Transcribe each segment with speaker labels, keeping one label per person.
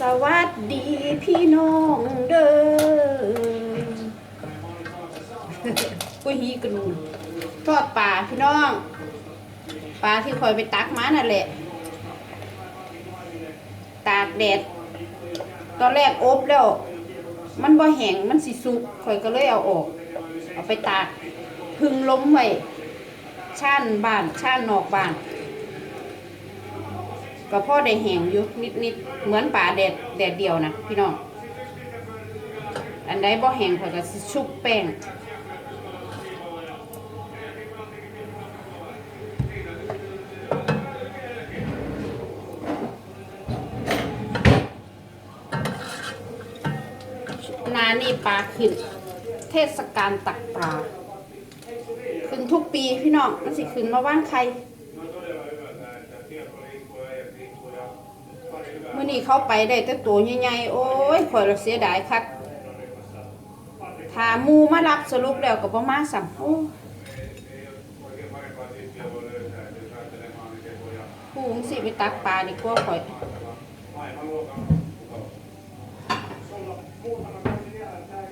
Speaker 1: สวัสดีพี่น้องเด้อกุ้ยฮีกระนูนทอดปลาพี่น้อง ปลาที่คอยไปตักมานั่นแหละ ตากแดด ตอนแรกอบแล้ว มันบ่แห้งมันสิสุกคอยก็เลยเอาออก เอาไปตาก พึ่งล้มไว้ช่นบ้าน ชั่นนอกบ้าน ก็พ่อได้แหงอยู่นิดๆเหมือนป่าแดดแดดเดียวนะพี่น้องอันใดบ่แห้งข่อยก็ชุบแป้งนานี่ปลาขึ้น เทศกาลตักปลาขึ้นทุกปีพี่น้องมันสิขึ้นมาว่างใคร อนี้เขาไปได้แต่ตัวใหญ่ๆโอ้ยข่อยละเสียดายคักถามูมารับสรุปแล้วก็บ่มาสั่งโอ้ผู้หงสิไปตักปลาดีกว่าข่อย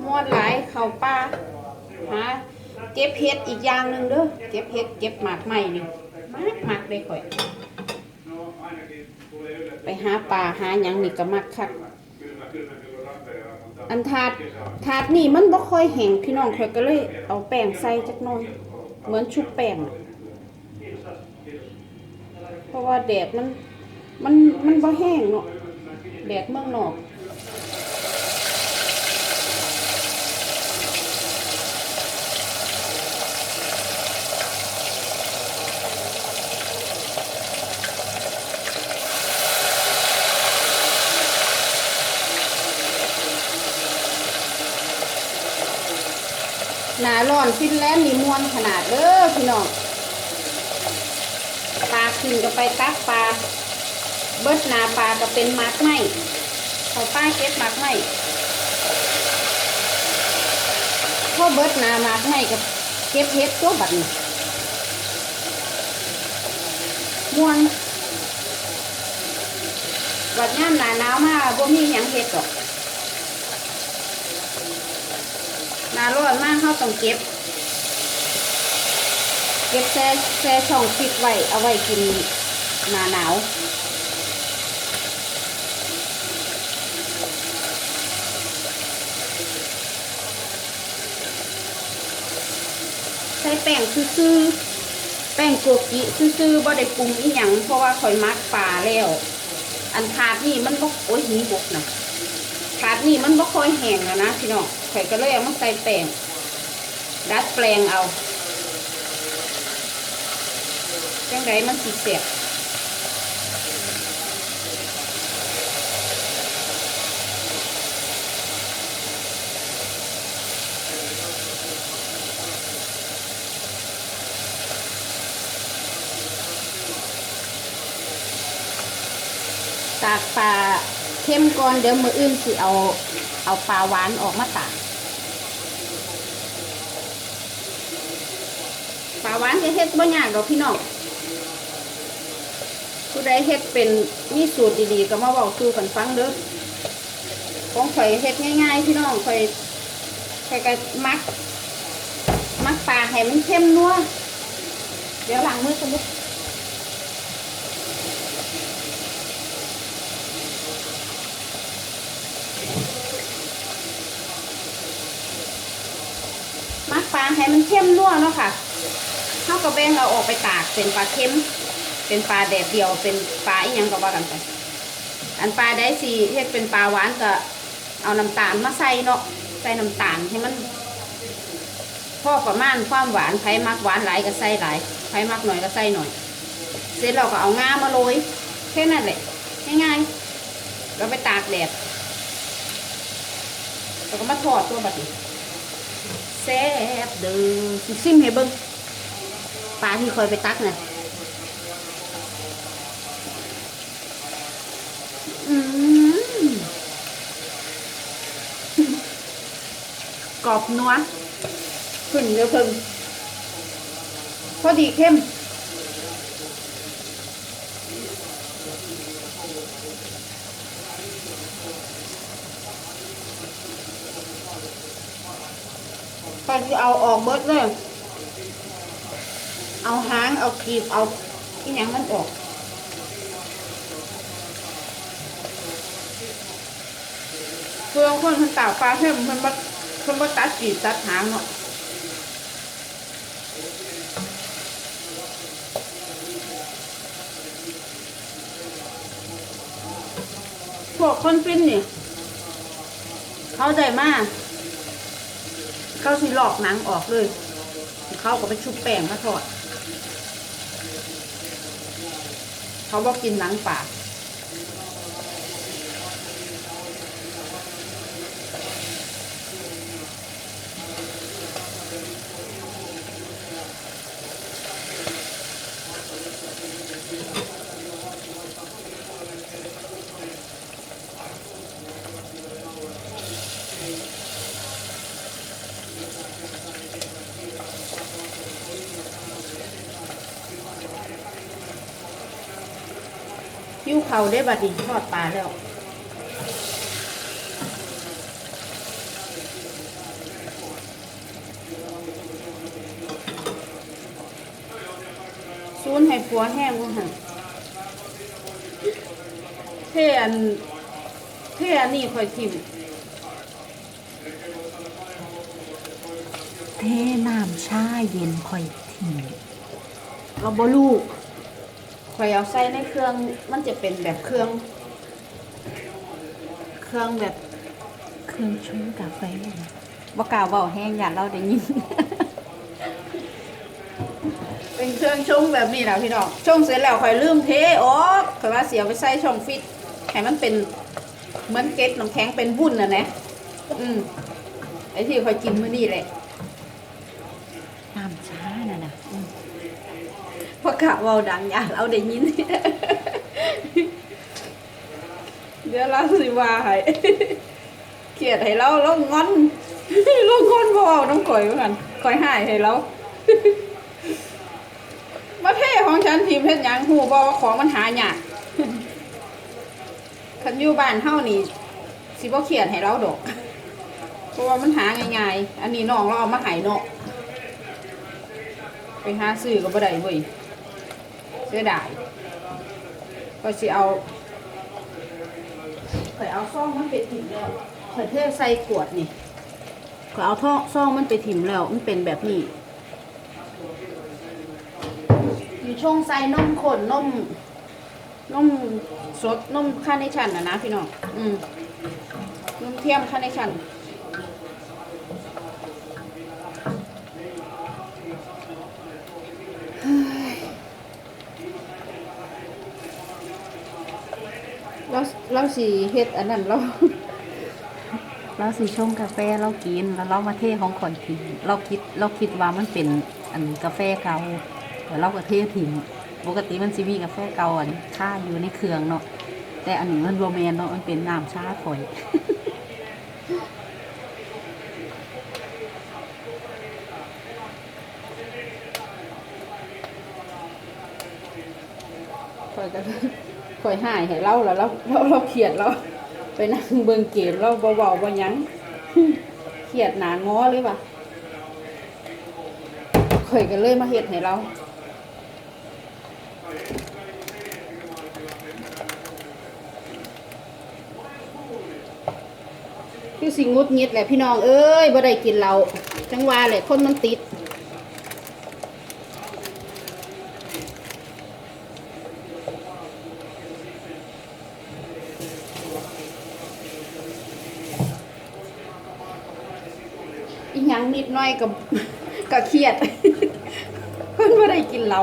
Speaker 1: มอดหลายเข้าป่าหาเก็บเห็ดอีกอย่างหนึ่งเด้อเก็บเห็ดเก็บหมากใหม่นี่มากมากเลยข่อย ไปหาปลาหาหยังนี่ก็มักคักอันถาดถาดนี่มันบ่ค่อยแห้งพี่น้องข่อยก็เลยเอาแป้งใส่จักหน่อย เหมือนชุบแป้งอะเพราะว่าแดดมันมันมันบ่แห้งเนาะแดดเมืองนอก อนฟินแลนด์มีมวนขนาดเด้อพี่น้องปลาขึ้นก็ไปตักปลาเบิดนาปลาก็เป็นมักไหมเขาป้าเก็บมักไหมพอเบิดนามักไหมก็เก็บเฮ็ดตัวบัดนี้มวนบัดย่ามหนาหนาวมากบ่มีหยังเฮ็ดหรอกหนาร้อนมากเขาต้องเก็บ เก็บแช่แช่ช่องฟิตไว้เอาไว้กินหนาหนาวใช้แป้งซื่อแป้งโกกิซื่อๆบ่ได้ปรุงอีหยังเพราะว่าข่อยมักปลาแล้ว อันถาดนี่มันบ่โอ้ยหีบกนะถาดนี่มันบ่ค่อยแห้งแล้วนะพี่น้องข่อยก็เลยเอามาใส่แป้งดัดแปลงเอา จังไดมันสิเสียบตากปลาเข้มก่อนเดี๋ยวมืออื่นสิเอาเอาปลาหวานออกมาตากปลาหวานจะเฮ็ดบ่ยากดอกพี่น้อง ผู้ใดเฮ็ดเป็นมีสูตรดีๆก็มาบอกสู่กันฟังเด้อของข่อยเฮ็ดง่ายๆพี่น้องข่อยข่อยก็มัก มักปลาให้มันเข้มนัวเดี๋ยวล้างมือกันลูกมักปลาให้มันเข้มนัวเนาะค่ะเท่ากับแบ่งเอาออกไปตากเป็นปลาเค็ม เป็นปลาแดดเดียวเป็นปลาอีหยังก็ว่ากันไปอันปลาได้สีเฮ็ดเป็นปลาหวานก็เอาน้ำตาลมาใส่เนาะใส่น้ำตาลให้มันพอประมาณความหวานใครมักหวานหลายก็ใส่หลายใครมักหน่อยก็ใส่หน่อย เสร็จเราก็เอางามาโรยแค่นั้นแหละง่ายๆเราไปตากแดดเราก็มาทอดตัวแบบนี้แซ่บเด้อซิมให้เบิ่งปลาที่คอยไปตักน่ะ กรอบนัวขึ้นเดี๋ยวเพิ่งพอดีเข้มก็จะเอาออกเบิดเลย เอาหาง เอากีบ เอาที่ยังมันออกเพื่อคนคนตากปลาเข้มเพิ่นบ่ เพิ่นบ่ตัดกีตัดหางเนาะพวกคนฟินนี่ เขาใจมากเขาสิหลอกหนังออกเลย เขาก็ไปชุบแป้งมาทอด เขาบอกกินหนังป่า ยิ้วเขาได้บัดนี้ทอดปลาแล้วซูนให้ปัวแห้งว่าหันเทอันเทอันนี้ค่อยทิม
Speaker 2: เทน้ำชาเย็นค่อยทิ้ง
Speaker 1: เอาบลูก ข่อยเอาใส่ในเครื่องมันจะเป็นแบบเครื่อง เครื่องแบบ
Speaker 2: เครื่องชงกาแฟนะบ่กล่าวเบาแห้งอย่าเราได้ยิน
Speaker 1: เป็นเครื่องชงแบบนี้นะพี่น้องชงเสร็จแล้วค่อยลืมเทออกข่อยว่าเสียไปใส่ช่องฟิตให้มันเป็นเหมือนเกล็ดน้ำแข็งเป็นวุ้นน่ะนะอืมไอ้ที่ข่อยกินมื้อนี้แหละ
Speaker 2: น้ำชาน่ะนะอืม
Speaker 1: เพราะ กะว่าดังอย่าเราได้ยิน เดี๋ยวเราสิว่าให้เกลียดให้เราเรางอนเรางอนพราะเว้าน้ำก่อยเหมือนกันก่อยหายให้เรามาเท่ของฉันทีมเพชรยังหูบอกว่าของมันหายากคันอยู่บ้านเฮานี่สิบ่เขียนให้เราดอก เพราะว่ามันหาง่ายๆ อันนี้น้องเราเอามาให้เนาะไปหาซื้อก็บ่ได้เว้ย สียดายก็สิเอาข่อยเอาซ่องมันไปถิ่มแล้วข่อยเทใส่ขวดนี่ข่อยเอาท่อซ่องมันไปถิ่มแล้วมันเป็นแบบนี้อยู่ช่วงใส่นมข้นนมนมสดนมคาร์เนชั่นนะนะพี่น้องอืมนมเทียมคาร์เนชั่น เราเราสีเฮ็ดอันนั้นเรา
Speaker 2: เราสิชงกาแฟเรากินแล้วเรามาเทของข่อยทิ้งเราคิดเราคิดว่ามันเป็นอันกาแฟเก่าแต่เราก็เททิ้งปกติมันสิมีกาแฟเก่าอันค่าอยู่ในเครื่องเนาะแต่อันนี้มันโรแมนเนาะมันเป็นน้ำชาข่อย
Speaker 1: ข่อยก็ ข่อยหายให้เราแล้วเราเราเราเขียดเราไปนั่งเบิ่งเกมเราเบาๆบ่หยังเขียดหนางอเลยว่ะข่อยก็เลยมาเฮ็ดให้เราคือสิงุดงิดแหละพี่น้องเอ้ยบ่ได้กินเราจังว่าแหละคนมันติด อีหยัง น้อยกับก็เครียดเพิ่นบ่ได้กินเรา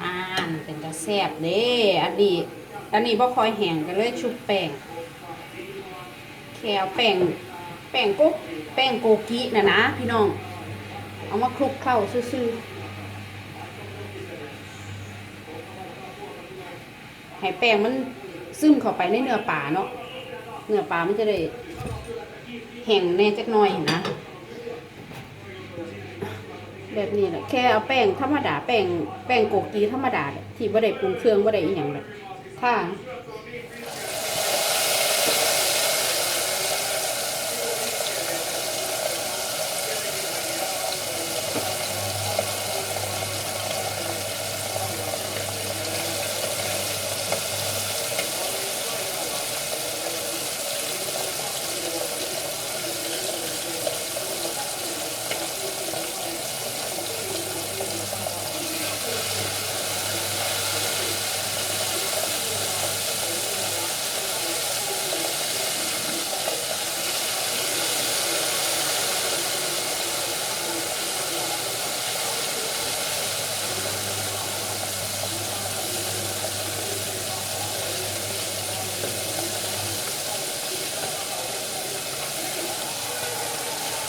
Speaker 1: อ่านเป็นตาแซ่บเด้อันนี้ ตอนนี้พอคอยแห้งก็เลยชุบแป้งแควแป้งแป้งกุ๊กแป้งโกกินะนะพี่น้อง เอามาคลุกเข้าซื่อให้แป้งมันซึมเข้าไปในเนื้อปลาเนาะเนื้อปลามันจะได้แห้งแน่จักหน่อยนะแบบนี้แหละแค่เอาแป้งธรรมดาแป้งแป้งโกกีธรรมดาที่บ่ได้ปรุงเครื่องบ่ได้อีหย่างแบบ ถ้า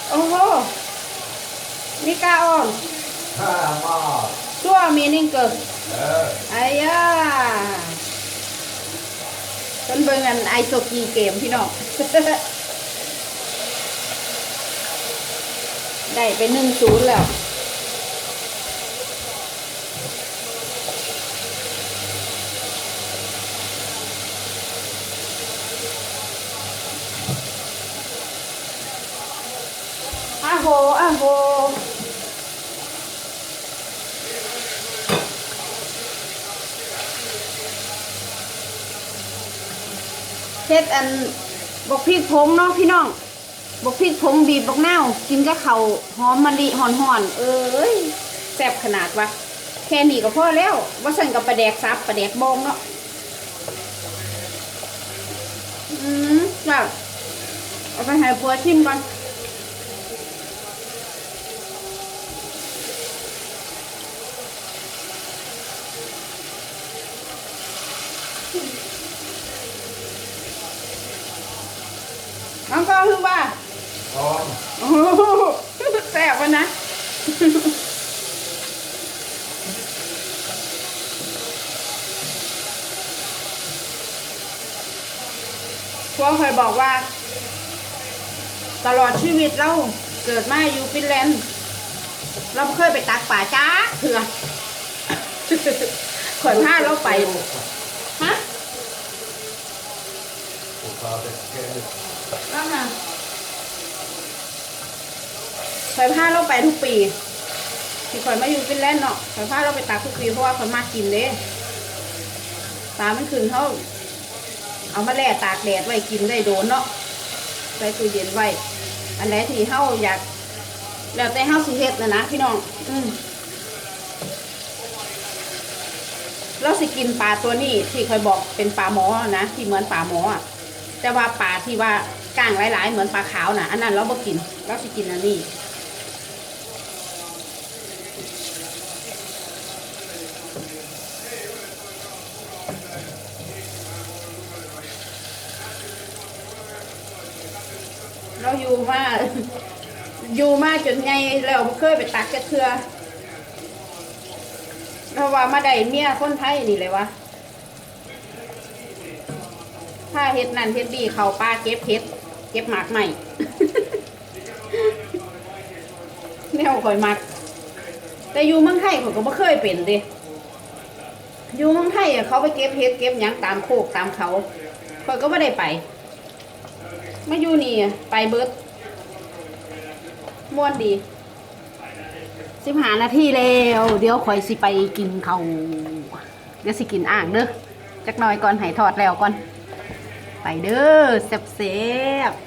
Speaker 1: โอ้โหนี่กาอ่อน
Speaker 3: ข้ามา
Speaker 1: ชั่วมี นิ่งเกิด
Speaker 3: เออ
Speaker 1: ไอ้ย่าจนเบิ่งอันไอโซกีเกมพี่น้องได้ไปหนึ่งศูนย์แล้วอ้าโหอ้าโห เฮ็ดอันบกพริกผงเนาะพี่น้องบกพริกผงบีบบกนากินกับข้าหอมมะลิห่อนๆเอ้ยแซ่บขนาดวะแค่นี้ก็พอแล้วว่าสั่นกับปลาแดกซับปลาแดกบองเนาะอืมแบบเอาไปให้ปัวชิมก่อนน้องก็คือว่า
Speaker 3: พร้อม
Speaker 1: โอ้โหแซ่บวะนะ พวกเคยบอกว่า ตลอดชีวิตเราเกิดมาอยู่ฟินแลนด์เราเคยไปตักป่าจ้าเถื่อข่อยพาเราไปฮะ
Speaker 3: ผมพาไปแค่นี้
Speaker 1: ว่าไงข่อยพาเราไปทุกปีที่ข่อยมาอยู่ฟินแลนด์เนาะข่อยพาเราไปตักทุกปีเพราะว่าข่อยมากินเด้ตามันขึ้นเขา เอามาแล่ตากแดดไว้กินได้โดนเนาะใส่ตู้เย็นไว้ อันไหนที่เฮาอยาก แล้วแต่เฮาสิเฮ็ดนะนะพี่น้อง อืมเราสิกินปลาตัวนี้ที่เคยบอกเป็นปลาหมอนะ ที่เหมือนปลาหมออะแต่ว่าปลาที่ว่าก้างหลาย ๆ เหมือนปลาขาวนะอันนั้นเราบ่กิน เราสิกินอันนี้ เราอยู่มาอยู่มาจนไงแล้วบ่เคยไปตักกระเทือเราว่ามาได้เมียคนไทยนี่เลยวะถ้าเฮ็ดนั่นเฮ็ดดีเขาป้าเก็บเฮ็ดเก็บหมากใหม่แนวข่อยมัก แต่อยู่เมืองไทยข่อยก็บ่เคยเป็นเด้อยู่เมืองไทยเขาไปเก็บเฮ็ดเก็บหยังตามโคกตามเขาข่อยก็บ่ได้ไป มาอยู่นี่ไปเบิดม่วนดีสิบหานาทีแล้ว เดี๋ยวข่อยสิไปกินเขาเดี๋ยวสิกินอ่างเด้อจักหน่อยก่อนหายทอดแล้วก่อน ไปเด้อแซ่บๆ